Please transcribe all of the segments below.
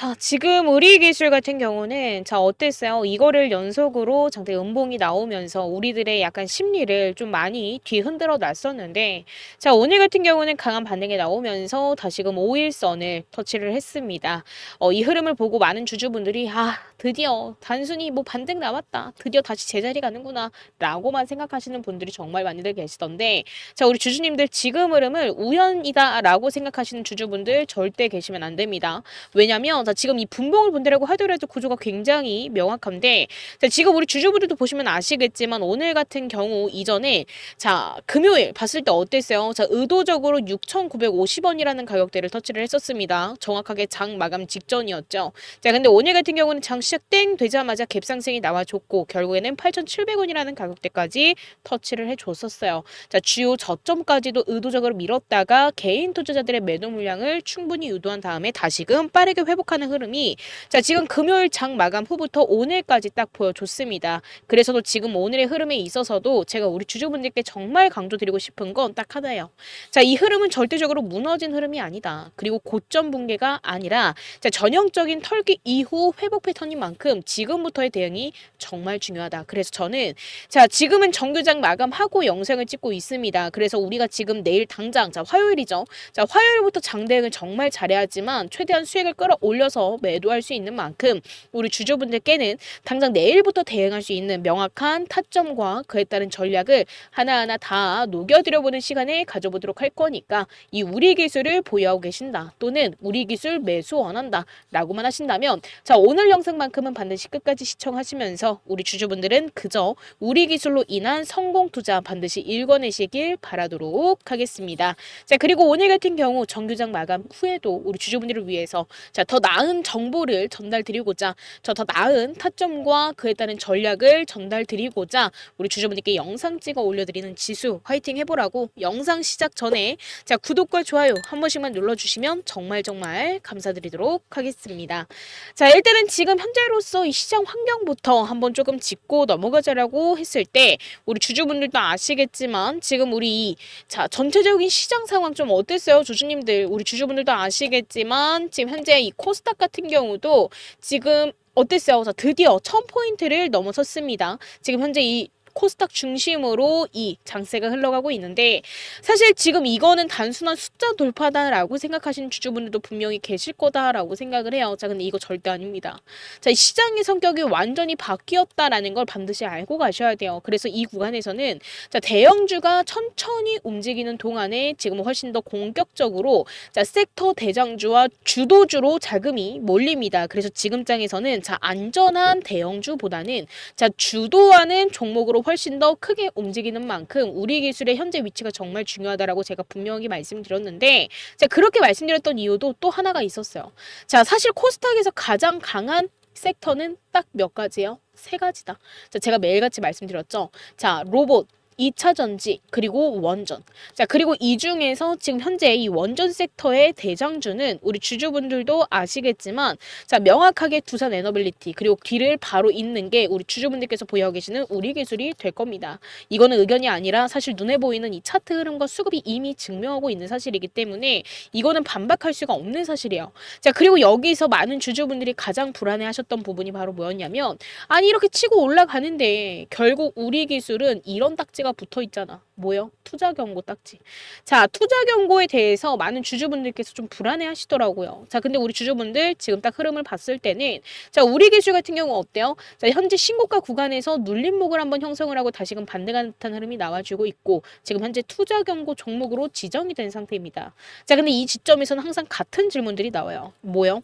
자, 지금 우리 기술 같은 경우는 자, 어땠어요? 이거를 연속으로 장대 음봉이 나오면서 우리들의 약간 심리를 좀 많이 뒤흔들어 놨었는데 자, 오늘 같은 경우는 강한 반등이 나오면서 다시금 5일선을 터치를 했습니다. 어, 이 흐름을 보고 많은 주주분들이 아, 드디어 단순히 뭐 반등 나왔다. 드디어 다시 제자리 가는구나. 라고만 생각하시는 분들이 정말 많이들 계시던데 자, 우리 주주님들 지금 흐름을 우연이다 라고 생각하시는 주주분들 절대 계시면 안 됩니다. 왜냐면 자, 지금 이 분봉을 본다라고 하더라도 구조가 굉장히 명확한데 자, 지금 우리 주주분들도 보시면 아시겠지만 오늘 같은 경우 이전에 자, 금요일 봤을 때 어땠어요? 자, 의도적으로 6,950원이라는 가격대를 터치를 했었습니다. 정확하게 장 마감 직전이었죠. 자, 근데 오늘 같은 경우는 장 시작 땡 되자마자 갭상승이 나와줬고 결국에는 8,700원이라는 가격대까지 터치를 해줬었어요. 자, 주요 저점까지도 의도적으로 밀었다가 개인 투자자들의 매도 물량을 충분히 유도한 다음에 다시금 빠르게 회복하는 흐름이 자, 지금 금요일 장 마감 후부터 오늘까지 딱 보여줬습니다. 그래서도 지금 오늘의 흐름에 있어서도 제가 우리 주주분들께 정말 강조드리고 싶은 건 딱 하나예요. 자, 이 흐름은 절대적으로 무너진 흐름이 아니다. 그리고 고점 붕괴가 아니라 자, 전형적인 털기 이후 회복 패턴인 만큼 지금부터의 대응이 정말 중요하다. 그래서 저는 자, 지금은 정규장 마감하고 영상을 찍고 있습니다. 그래서 우리가 지금 내일 당장 자, 화요일이죠. 자, 화요일부터 장대응을 정말 잘해야지만 최대한 수익을 끌어올려서 매도할 수 있는 만큼 우리 주주분들께는 당장 내일부터 대응할 수 있는 명확한 타점과 그에 따른 전략을 하나하나 다 녹여드려보는 시간을 가져보도록 할 거니까 이 우리 기술을 보유하고 계신다 또는 우리 기술 매수 원한다 라고만 하신다면 자 오늘 영상만 큼은 반드시 끝까지 시청하시면서 우리 주주분들은 그저 우리 기술로 인한 성공 투자 반드시 읽어내시길 바라도록 하겠습니다. 자 그리고 오늘 같은 경우 정규장 마감 후에도 우리 주주분들을 위해서 자 더 나은 정보를 전달드리고자 저 더 나은 타점과 그에 따른 전략을 전달드리고자 우리 주주분들께 영상 찍어 올려드리는 지수 화이팅 해보라고 영상 시작 전에 자 구독과 좋아요 한 번씩만 눌러주시면 정말 정말 감사드리도록 하겠습니다. 자 일단은 지금 현재 로서 이 시장 환경부터 한번 조금 짚고 넘어가자라고 했을 때 우리 주주분들도 아시겠지만 지금 우리 자 전체적인 시장 상황 좀 어땠어요 주주님들 우리 주주분들도 아시겠지만 지금 현재 이 코스닥 같은 경우도 지금 어땠어요? 자, 드디어 1000포인트를 넘어섰습니다. 지금 현재 이 코스닥 중심으로 이 장세가 흘러가고 있는데 사실 지금 이거는 단순한 숫자 돌파다라고 생각하시는 주주분들도 분명히 계실 거다라고 생각을 해요. 자, 근데 이거 절대 아닙니다. 자, 이 시장의 성격이 완전히 바뀌었다라는 걸 반드시 알고 가셔야 돼요. 그래서 이 구간에서는 자, 대형주가 천천히 움직이는 동안에 지금 훨씬 더 공격적으로 자, 섹터 대장주와 주도주로 자금이 몰립니다. 그래서 지금 장에서는 자, 안전한 대형주보다는 자, 주도하는 종목으로 훨씬 더 크게 움직이는 만큼 우리 기술의 현재 위치가 정말 중요하다라고 제가 분명히 말씀드렸는데 자, 그렇게 말씀드렸던 이유도 또 하나가 있었어요. 자, 사실 코스닥에서 가장 강한 섹터는 딱 몇 가지예요? 세 가지다. 자, 제가 매일같이 말씀드렸죠. 자, 로봇, 2차 전지 그리고 원전. 자, 그리고 이 중에서 지금 현재 이 원전 섹터의 대장주는 우리 주주분들도 아시겠지만 자, 명확하게 두산 에너빌리티 그리고 뒤를 바로 잇는 게 우리 주주분들께서 보유하고 계시는 우리 기술이 될 겁니다. 이거는 의견이 아니라 사실 눈에 보이는 이 차트 흐름과 수급이 이미 증명하고 있는 사실이기 때문에 이거는 반박할 수가 없는 사실이에요. 자, 그리고 여기서 많은 주주분들이 가장 불안해 하셨던 부분이 바로 뭐였냐면 아니 이렇게 치고 올라가는데 결국 우리 기술은 이런 딱지가 붙어 있잖아. 뭐요? 투자 경고 딱지. 자, 투자 경고에 대해서 많은 주주분들께서 좀 불안해 하시더라고요. 자, 근데 우리 주주분들 지금 딱 흐름을 봤을 때는 자, 우리 기술 같은 경우 어때요? 자, 현재 신고가 구간에서 눌림목을 한번 형성을 하고 다시금 반등하는 듯한 흐름이 나와주고 있고 지금 현재 투자 경고 종목으로 지정이 된 상태입니다. 자, 근데 이 지점에서는 항상 같은 질문들이 나와요. 뭐요?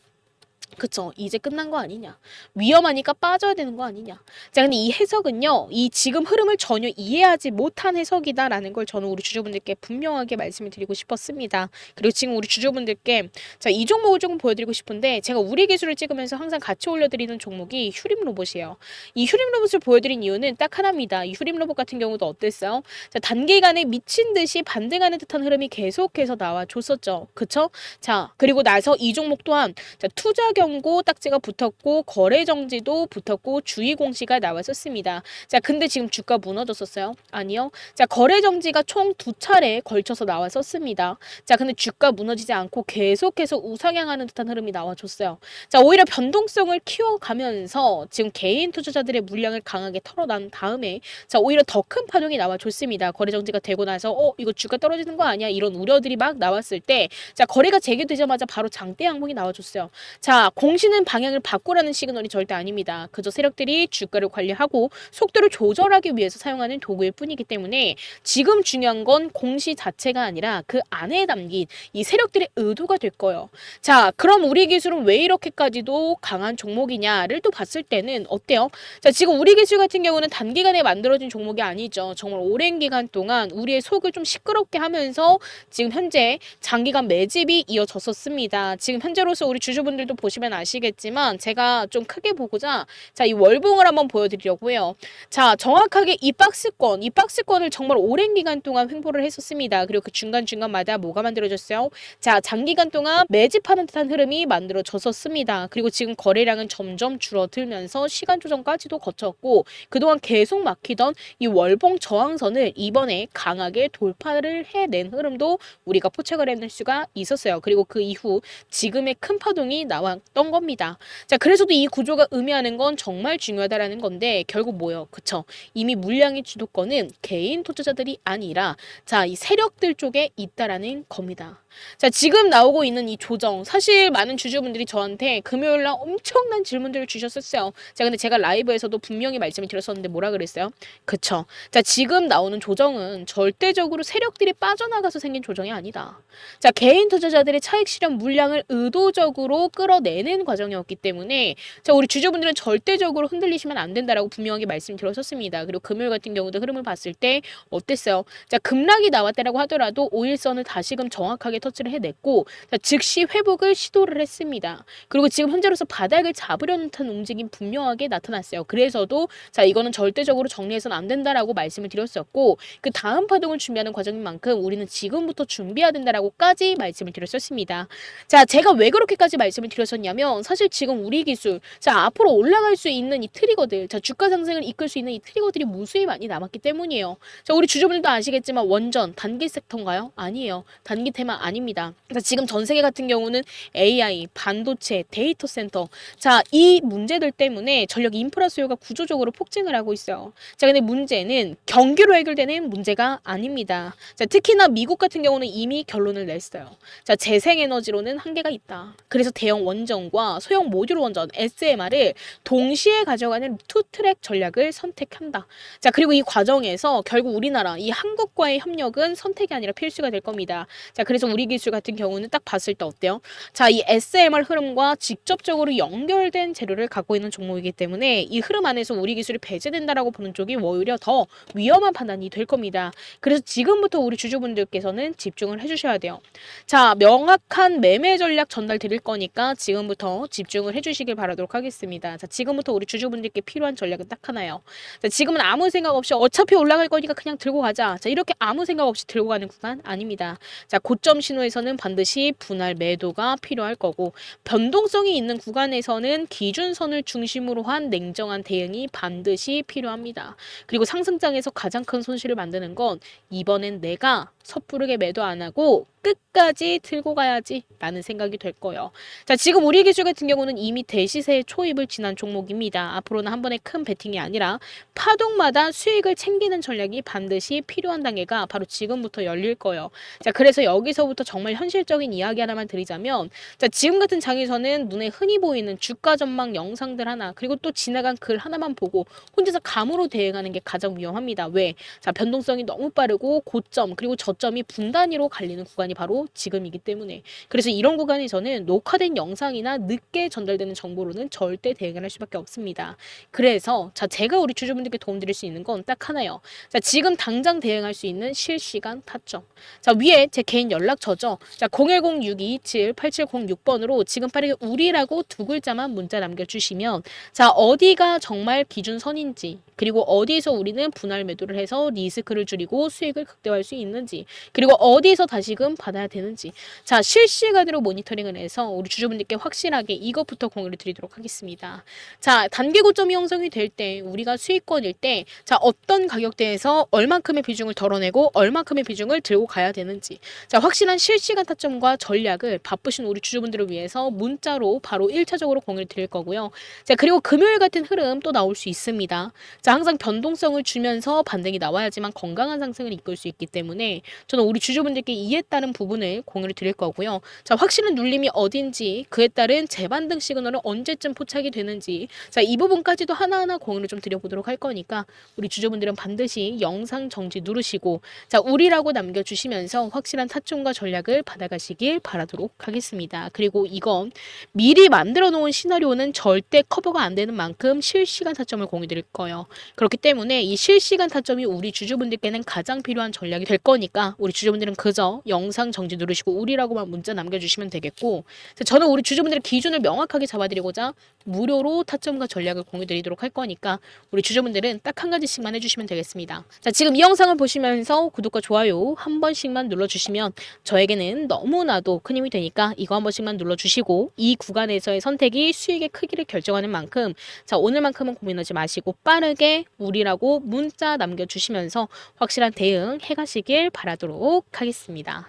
그쵸. 이제 끝난 거 아니냐. 위험하니까 빠져야 되는 거 아니냐. 자, 근데 이 해석은요, 이 지금 흐름을 전혀 이해하지 못한 해석이다라는 걸 저는 우리 주주분들께 분명하게 말씀을 드리고 싶었습니다. 그리고 지금 우리 주주분들께, 자, 이 종목을 조금 보여드리고 싶은데, 제가 우리 기술을 찍으면서 항상 같이 올려드리는 종목이 휴림 로봇이에요. 이 휴림 로봇을 보여드린 이유는 딱 하나입니다. 이 휴림 로봇 같은 경우도 어땠어요? 자, 단기간에 미친 듯이 반등하는 듯한 흐름이 계속해서 나와줬었죠. 그쵸? 자, 그리고 나서 이 종목 또한, 자, 투자 경고 딱지가 붙었고 거래 정지도 붙었고 주의 공시가 나왔었습니다. 자, 근데 지금 주가 무너졌었어요? 아니요. 자, 거래 정지가 총 두 차례 걸쳐서 나왔었습니다. 자, 근데 주가 무너지지 않고 계속해서 우상향하는 듯한 흐름이 나와줬어요. 자, 오히려 변동성을 키워가면서 지금 개인 투자자들의 물량을 강하게 털어난 다음에 자, 오히려 더 큰 파동이 나와줬습니다. 거래 정지가 되고 나서 어, 이거 주가 떨어지는 거 아니야? 이런 우려들이 막 나왔을 때 자, 거래가 재개되자마자 바로 장대 양봉이 나와줬어요. 자, 공시는 방향을 바꾸라는 시그널이 절대 아닙니다. 그저 세력들이 주가를 관리하고 속도를 조절하기 위해서 사용하는 도구일 뿐이기 때문에 지금 중요한 건 공시 자체가 아니라 그 안에 담긴 이 세력들의 의도가 될 거예요. 자, 그럼 우리 기술은 왜 이렇게까지도 강한 종목이냐를 또 봤을 때는 어때요? 자, 지금 우리 기술 같은 경우는 단기간에 만들어진 종목이 아니죠. 정말 오랜 기간 동안 우리의 속을 좀 시끄럽게 하면서 지금 현재 장기간 매집이 이어졌었습니다. 지금 현재로서 우리 주주분들도 보시 면 아시겠지만 제가 좀 크게 보고자 자, 이 월봉을 한번 보여드리려고요. 자, 정확하게 이 박스권, 이 박스권을 정말 오랜 기간 동안 횡보를 했었습니다. 그리고 그 중간중간마다 뭐가 만들어졌어요? 자, 장기간 동안 매집하는 듯한 흐름이 만들어졌었습니다. 그리고 지금 거래량은 점점 줄어들면서 시간 조정까지도 거쳤고 그동안 계속 막히던 이 월봉 저항선을 이번에 강하게 돌파를 해낸 흐름도 우리가 포착을 해낼 수가 있었어요. 그리고 그 이후 지금의 큰 파동이 나왔 던 겁니다. 자, 그래서도 이 구조가 의미하는 건 정말 중요하다라는 건데 결국 뭐요? 그쵸? 이미 물량의 주도권은 개인 투자자들이 아니라 자, 이 세력들 쪽에 있다라는 겁니다. 자, 지금 나오고 있는 이 조정. 사실 많은 주주분들이 저한테 금요일 날 엄청난 질문들을 주셨었어요. 자, 근데 제가 라이브에서도 분명히 말씀을 드렸었는데 뭐라 그랬어요? 그쵸. 자, 지금 나오는 조정은 절대적으로 세력들이 빠져나가서 생긴 조정이 아니다. 자, 개인 투자자들의 차익 실현 물량을 의도적으로 끌어내는 과정이었기 때문에 자, 우리 주주분들은 절대적으로 흔들리시면 안 된다라고 분명하게 말씀드렸었습니다. 그리고 금요일 같은 경우도 흐름을 봤을 때 어땠어요? 자, 급락이 나왔다라고 하더라도 5일선을 다시금 정확하게 터치를 해냈고 자, 즉시 회복을 시도를 했습니다. 그리고 지금 현재로서 바닥을 잡으려는 듯한 움직임 분명하게 나타났어요. 그래서도 자, 이거는 절대적으로 정리해서는 안 된다라고 말씀을 드렸었고 그 다음 파동을 준비하는 과정인 만큼 우리는 지금부터 준비해야 된다라고까지 말씀을 드렸었습니다. 자, 제가 왜 그렇게까지 말씀을 드렸었냐면 사실 지금 우리 기술 자, 앞으로 올라갈 수 있는 이 트리거들 자, 주가 상승을 이끌 수 있는 이 트리거들이 무수히 많이 남았기 때문이에요. 자, 우리 주주분들도 아시겠지만 원전 단기 섹터인가요? 아니에요. 단기 테마 아 닙니다. 자, 지금 전 세계 같은 경우는 AI, 반도체, 데이터 센터 자, 이 문제들 때문에 전력 인프라 수요가 구조적으로 폭증을 하고 있어요. 자, 근데 문제는 경기로 해결되는 문제가 아닙니다. 자, 특히나 미국 같은 경우는 이미 결론을 냈어요. 자, 재생에너지로는 한계가 있다. 그래서 대형 원전과 소형 모듈 원전 SMR을 동시에 가져가는 투 트랙 전략을 선택한다. 자, 그리고 이 과정에서 결국 우리나라 이 한국과의 협력은 선택이 아니라 필수가 될 겁니다. 자, 그래서 우리 기술 같은 경우는 딱 봤을 때 어때요? 자, 이 SMR 흐름과 직접적으로 연결된 재료를 갖고 있는 종목이기 때문에 이 흐름 안에서 우리 기술이 배제된다라고 보는 쪽이 오히려 더 위험한 판단이 될 겁니다. 그래서 지금부터 우리 주주분들께서는 집중을 해주셔야 돼요. 자, 명확한 매매 전략 전달 드릴 거니까 지금부터 집중을 해주시길 바라도록 하겠습니다. 자, 지금부터 우리 주주분들께 필요한 전략은 딱 하나예요. 자, 지금은 아무 생각 없이 어차피 올라갈 거니까 그냥 들고 가자. 자, 이렇게 아무 생각 없이 들고 가는 구간 아닙니다. 자, 고점 신호에서는 반드시 분할 매도가 필요할 거고 변동성이 있는 구간에서는 기준선을 중심으로 한 냉정한 대응이 반드시 필요합니다. 그리고 상승장에서 가장 큰 손실을 만드는 건 이번엔 내가 섣부르게 매도 안 하고 끝까지 들고 가야지 라는 생각이 될 거예요. 자, 지금 우리 기술 같은 경우는 이미 대시세의 초입을 지난 종목입니다. 앞으로는 한 번에 큰 베팅이 아니라 파동마다 수익을 챙기는 전략이 반드시 필요한 단계가 바로 지금부터 열릴 거예요. 자, 그래서 여기서부터 정말 현실적인 이야기 하나만 드리자면 자, 지금 같은 장에서는 눈에 흔히 보이는 주가 전망 영상들 하나 그리고 또 지나간 글 하나만 보고 혼자서 감으로 대응하는 게 가장 위험합니다. 왜? 자, 변동성이 너무 빠르고 고점 그리고 저점이 분단위로 갈리는 구간이 바로 지금이기 때문에 그래서 이런 구간에서는 녹화된 영상이나 늦게 전달되는 정보로는 절대 대응을 할 수밖에 없습니다. 그래서 자 제가 우리 주주분들께 도움드릴 수 있는 건 딱 하나요. 자 지금 당장 대응할 수 있는 실시간 타점. 자 위에 제 개인 연락처죠. 자 010-627-8706번으로 지금 빠르게 우리라고 두 글자만 문자 남겨주시면 자 어디가 정말 기준선인지 그리고 어디서 우리는 분할 매도를 해서 리스크를 줄이고 수익을 극대화할 수 있는지 그리고 어디서 다시금 받아야 되는지 자 실시간으로 모니터링을 해서 우리 주주분들께 확실하게 이것부터 공유를 드리도록 하겠습니다. 자 단계 고점이 형성이 될 때 우리가 수익권일 때 자 어떤 가격대에서 얼만큼의 비중을 덜어내고 얼만큼의 비중을 들고 가야 되는지 자 확실한 실시간 타점과 전략을 바쁘신 우리 주주분들을 위해서 문자로 바로 1차적으로 공유를 드릴 거고요. 자 그리고 금요일 같은 흐름 또 나올 수 있습니다. 자 항상 변동성을 주면서 반등이 나와야지만 건강한 상승을 이끌 수 있기 때문에 저는 우리 주주분들께 이에 따른 부분을 공유를 드릴 거고요. 자 확실한 눌림이 어딘지 그에 따른 재반등 시그널은 언제쯤 포착이 되는지 자 이 부분까지도 하나하나 공유를 좀 드려보도록 할 거니까 우리 주주분들은 반드시 영상 정지 누르시고 자 우리라고 남겨주시면서 확실한 타점과 전략을 받아가시길 바라도록 하겠습니다. 그리고 이건 미리 만들어 놓은 시나리오는 절대 커버가 안 되는 만큼 실시간 타점을 공유 드릴 거예요. 그렇기 때문에 이 실시간 타점이 우리 주주분들께는 가장 필요한 전략이 될 거니까 우리 주주분들은 그저 영상 정지 누르시고 우리라고만 문자 남겨주시면 되겠고 자, 저는 우리 주주분들의 기준을 명확하게 잡아드리고자 무료로 타점과 전략을 공유 드리도록 할 거니까 우리 주주분들은 딱 한 가지씩만 해주시면 되겠습니다. 자 지금 이 영상을 보시면서 구독과 좋아요 한 번씩만 눌러주시면 저에게는 너무나도 큰 힘이 되니까 이거 한 번씩만 눌러주시고 이 구간에서의 선택이 수익의 크기를 결정하는 만큼 자 오늘만큼은 고민하지 마시고 빠르게 우리라고 문자 남겨주시면서 확실한 대응 해가시길 바라도록 하겠습니다.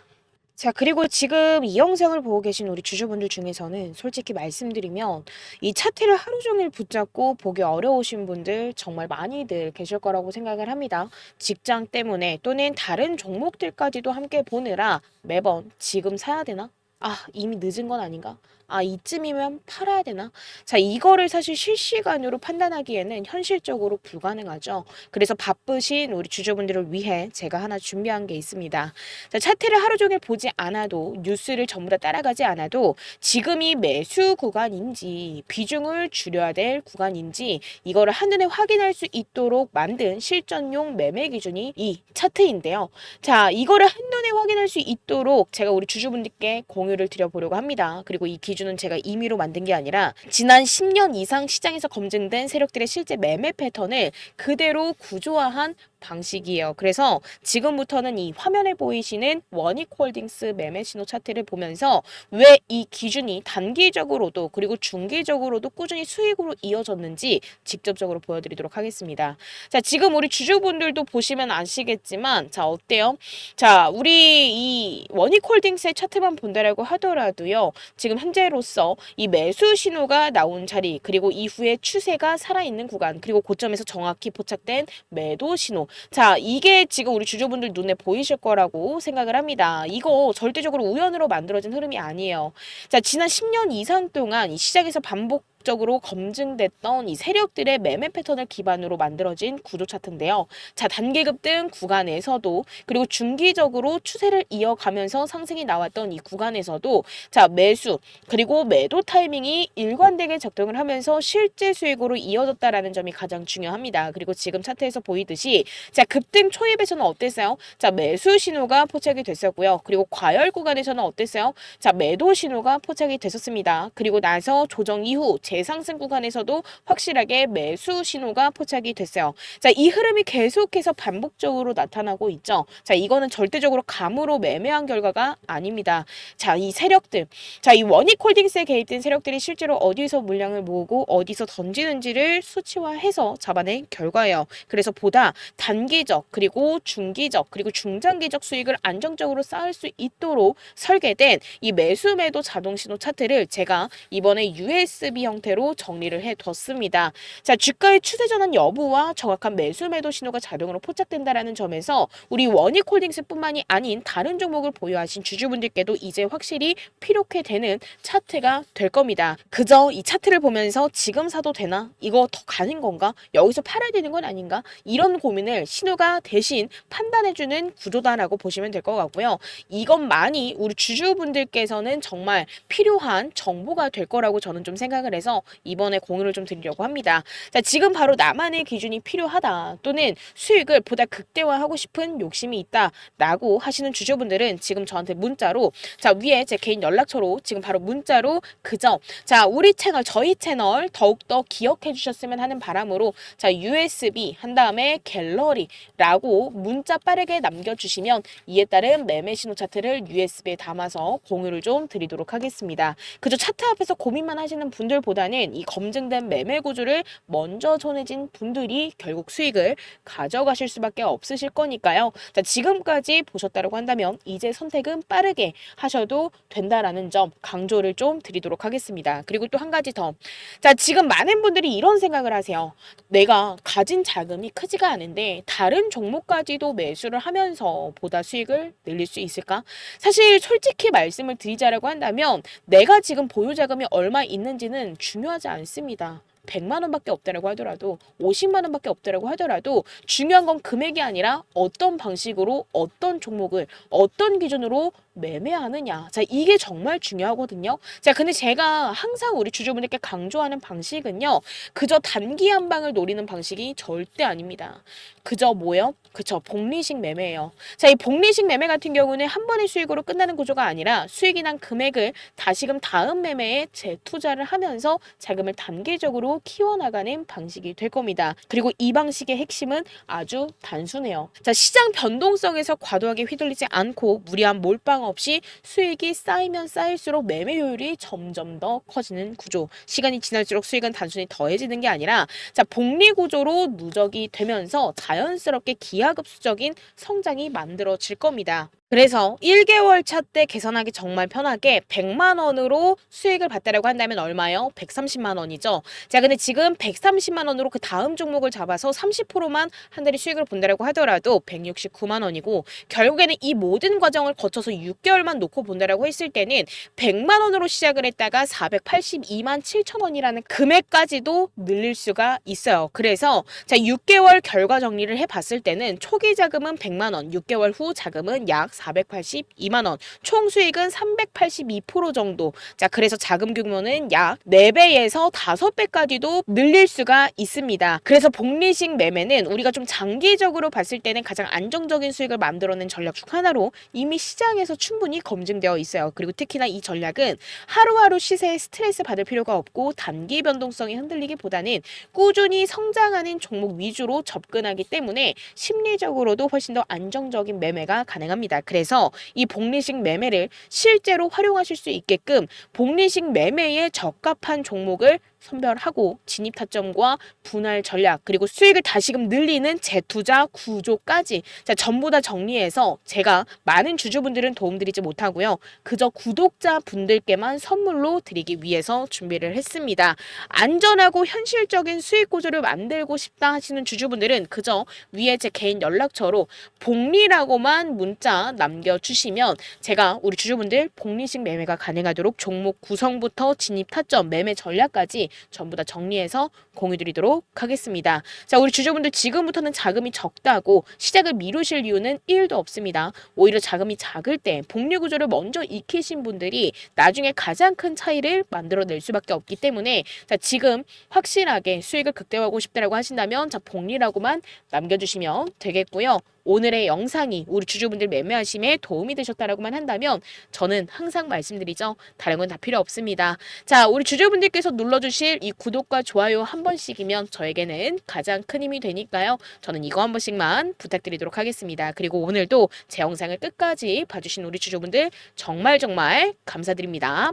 자, 그리고 지금 이 영상을 보고 계신 우리 주주분들 중에서는 솔직히 말씀드리면 이 차트를 하루 종일 붙잡고 보기 어려우신 분들 정말 많이들 계실 거라고 생각을 합니다. 직장 때문에 또는 다른 종목들까지도 함께 보느라 매번 지금 사야 되나? 아, 이미 늦은 건 아닌가? 아, 이쯤이면 팔아야 되나? 자, 이거를 사실 실시간으로 판단하기에는 현실적으로 불가능하죠. 그래서 바쁘신 우리 주주분들을 위해 제가 하나 준비한 게 있습니다. 자, 차트를 하루 종일 보지 않아도 뉴스를 전부 다 따라가지 않아도 지금이 매수 구간인지 비중을 줄여야 될 구간인지 이거를 한눈에 확인할 수 있도록 만든 실전용 매매 기준이 이 차트인데요. 자, 이거를 한눈에 확인할 수 있도록 제가 우리 주주분들께 공유를 드려보려고 합니다. 그리고 이 기준 은 제가 임의로 만든 게 아니라 지난 10년 이상 시장에서 검증된 세력들의 실제 매매 패턴을 그대로 구조화한 방식이에요. 그래서 지금부터는 이 화면에 보이시는 원익홀딩스 매매 신호 차트를 보면서 왜 이 기준이 단기적으로도 그리고 중기적으로도 꾸준히 수익으로 이어졌는지 직접적으로 보여드리도록 하겠습니다. 자, 지금 우리 주주분들도 보시면 아시겠지만 자, 어때요? 자, 우리 이 원익홀딩스의 차트만 본다라고 하더라도요. 지금 현재로서 이 매수 신호가 나온 자리 그리고 이후에 추세가 살아있는 구간 그리고 고점에서 정확히 포착된 매도 신호 자, 이게 지금 우리 주주분들 눈에 보이실 거라고 생각을 합니다. 이거 절대적으로 우연으로 만들어진 흐름이 아니에요. 자, 지난 10년 이상 동안 이 시장에서 반복 적으로 검증됐던 이 세력들의 매매 패턴을 기반으로 만들어진 구조 차트인데요. 자, 단기 급등 구간에서도 그리고 중기적으로 추세를 이어가면서 상승이 나왔던 이 구간에서도 자, 매수 그리고 매도 타이밍이 일관되게 작동을 하면서 실제 수익으로 이어졌다라는 점이 가장 중요합니다. 그리고 지금 차트에서 보이듯이 자, 급등 초입에서는 어땠어요? 자, 매수 신호가 포착이 됐었고요. 그리고 과열 구간에서는 어땠어요? 자, 매도 신호가 포착이 됐었습니다. 그리고 나서 조정 이후 재 상승 구간에서도 확실하게 매수 신호가 포착이 됐어요. 자, 이 흐름이 계속해서 반복적으로 나타나고 있죠. 자, 이거는 절대적으로 감으로 매매한 결과가 아닙니다. 자, 이 세력들. 자, 이 원익 홀딩스에 개입된 세력들이 실제로 어디서 물량을 모으고 어디서 던지는지를 수치화해서 잡아낸 결과예요. 그래서 보다 단기적 그리고 중기적 그리고 중장기적 수익을 안정적으로 쌓을 수 있도록 설계된 이 매수 매도 자동 신호 차트를 제가 이번에 USB 형태 로 정리를 해 뒀습니다. 자, 주가의 추세 전환 여부와 정확한 매수 매도 신호가 자동으로 포착된다라는 점에서 우리 원익홀딩스뿐만이 아닌 다른 종목을 보유하신 주주분들께도 이제 확실히 필요해 되는 차트가 될 겁니다. 그저 이 차트를 보면서 지금 사도 되나? 이거 더 가는 건가? 여기서 팔아야 되는 건 아닌가? 이런 고민을 신호가 대신 판단해주는 구조다라고 보시면 될 것 같고요. 이것만이 우리 주주분들께서는 정말 필요한 정보가 될 거라고 저는 좀 생각을 해서 해서 이번에 공유를 좀 드리려고 합니다. 자, 지금 바로 나만의 기준이 필요하다 또는 수익을 보다 극대화하고 싶은 욕심이 있다라고 하시는 주주분들은 지금 저한테 문자로 자, 위에 제 개인 연락처로 지금 바로 문자로 그저 자, 우리 채널 저희 채널 더욱더 기억해 주셨으면 하는 바람으로 자, USB 한 다음에 갤러리라고 문자 빠르게 남겨 주시면 이에 따른 매매 신호 차트를 USB에 담아서 공유를 좀 드리도록 하겠습니다. 그저 차트 앞에서 고민만 하시는 분들보다 는 이 검증된 매매 구조를 먼저 전해진 분들이 결국 수익을 가져가실 수밖에 없으실 거니까요. 자, 지금까지 보셨다고 한다면 이제 선택은 빠르게 하셔도 된다라는 점 강조를 좀 드리도록 하겠습니다. 그리고 또 한 가지 더. 자, 지금 많은 분들이 이런 생각을 하세요. 내가 가진 자금이 크지가 않은데 다른 종목까지도 매수를 하면서 보다 수익을 늘릴 수 있을까? 사실 솔직히 말씀을 드리자라고 한다면 내가 지금 보유 자금이 얼마 있는지는 중요하지 않습니다. 100만 원밖에 없다라고 하더라도 50만 원밖에 없다라고 하더라도 중요한 건 금액이 아니라 어떤 방식으로 어떤 종목을 어떤 기준으로 매매하느냐. 자, 이게 정말 중요하거든요. 자, 근데 제가 항상 우리 주주분들께 강조하는 방식은요. 그저 단기 한 방을 노리는 방식이 절대 아닙니다. 그저 뭐요? 그쵸. 복리식 매매예요. 자, 이 복리식 매매 같은 경우는 한 번의 수익으로 끝나는 구조가 아니라 수익이 난 금액을 다시금 다음 매매에 재투자를 하면서 자금을 단계적으로 키워나가는 방식이 될 겁니다. 그리고 이 방식의 핵심은 아주 단순해요. 자, 시장 변동성에서 과도하게 휘둘리지 않고 무리한 몰빵 없이 수익이 쌓이면 쌓일수록 매매 효율이 점점 더 커지는 구조. 시간이 지날수록 수익은 단순히 더해지는 게 아니라 자, 복리 구조로 누적이 되면서 자연스럽게 기하급수적인 성장이 만들어질 겁니다. 그래서 1개월 차 때 계산하기 정말 편하게 100만 원으로 수익을 봤다라고 한다면 얼마요? 130만 원이죠. 자, 근데 지금 130만 원으로 그 다음 종목을 잡아서 30%만 한 달에 수익을 본다라고 하더라도 169만 원이고 결국에는 이 모든 과정을 거쳐서 6개월만 놓고 본다라고 했을 때는 100만 원으로 시작을 했다가 482만 7천 원이라는 금액까지도 늘릴 수가 있어요. 그래서 자, 6개월 결과 정리를 해 봤을 때는 초기 자금은 100만 원, 6개월 후 자금은 약 482만 원, 총 수익은 382% 정도. 자, 그래서 자금 규모는 약 4배에서 5배까지도 늘릴 수가 있습니다. 그래서 복리식 매매는 우리가 좀 장기적으로 봤을 때는 가장 안정적인 수익을 만들어낸 전략 중 하나로 이미 시장에서 충분히 검증되어 있어요. 그리고 특히나 이 전략은 하루하루 시세에 스트레스 받을 필요가 없고 단기 변동성이 흔들리기보다는 꾸준히 성장하는 종목 위주로 접근하기 때문에 심리적으로도 훨씬 더 안정적인 매매가 가능합니다. 그래서 이 복리식 매매를 실제로 활용하실 수 있게끔 복리식 매매에 적합한 종목을 선별하고 진입 타점과 분할 전략 그리고 수익을 다시금 늘리는 재투자 구조까지 자, 전부 다 정리해서 제가 많은 주주분들은 도움드리지 못하고요. 그저 구독자 분들께만 선물로 드리기 위해서 준비를 했습니다. 안전하고 현실적인 수익 구조를 만들고 싶다 하시는 주주분들은 그저 위에 제 개인 연락처로 복리라고만 문자 남겨주시면 제가 우리 주주분들 복리식 매매가 가능하도록 종목 구성부터 진입 타점 매매 전략까지 전부 다 정리해서 공유드리도록 하겠습니다. 자, 우리 주주분들 지금부터는 자금이 적다고 시작을 미루실 이유는 1도 없습니다. 오히려 자금이 작을 때 복리 구조를 먼저 익히신 분들이 나중에 가장 큰 차이를 만들어낼 수밖에 없기 때문에 자, 지금 확실하게 수익을 극대화하고 싶다라고 하신다면 자, 복리라고만 남겨주시면 되겠고요. 오늘의 영상이 우리 주주분들 매매하심에 도움이 되셨다라고만 한다면 저는 항상 말씀드리죠. 다른 건 다 필요 없습니다. 자, 우리 주주분들께서 눌러주실 이 구독과 좋아요 한 번씩이면 저에게는 가장 큰 힘이 되니까요. 저는 이거 한 번씩만 부탁드리도록 하겠습니다. 그리고 오늘도 제 영상을 끝까지 봐주신 우리 주주분들 정말 정말 감사드립니다.